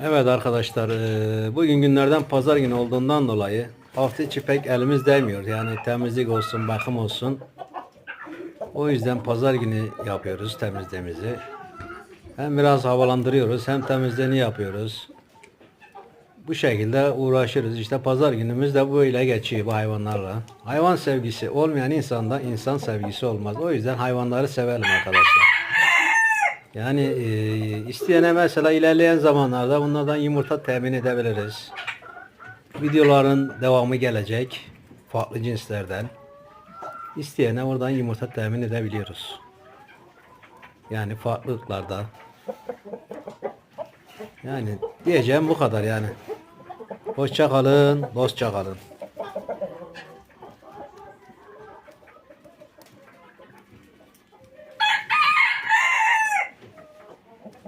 Evet arkadaşlar eee, bugün günlerden pazar günü olduğundan dolayı hafta içi pek elimiz değmiyor. Yani temizlik olsun bakım olsun. O yüzden pazar günü yapıyoruz temizliğimizi. Hem biraz havalandırıyoruz hem temizliğini yapıyoruz. Bu şekilde uğraşırız. İşte pazar günümüz de böyle geçiyor bu hayvanlarla. Hayvan sevgisi olmayan insanda insan sevgisi olmaz. O yüzden hayvanları sevelim arkadaşlar. Yani e, isteyene mesela ilerleyen zamanlarda bunlardan yumurta temin edebiliriz. Videoların devamı gelecek. Farklı cinslerden. İsteyene oradan yumurta temin edebiliyoruz. Yani farklılıklarda. Yani diyeceğim bu kadar yani. Hoşça kalın, dostça kalın.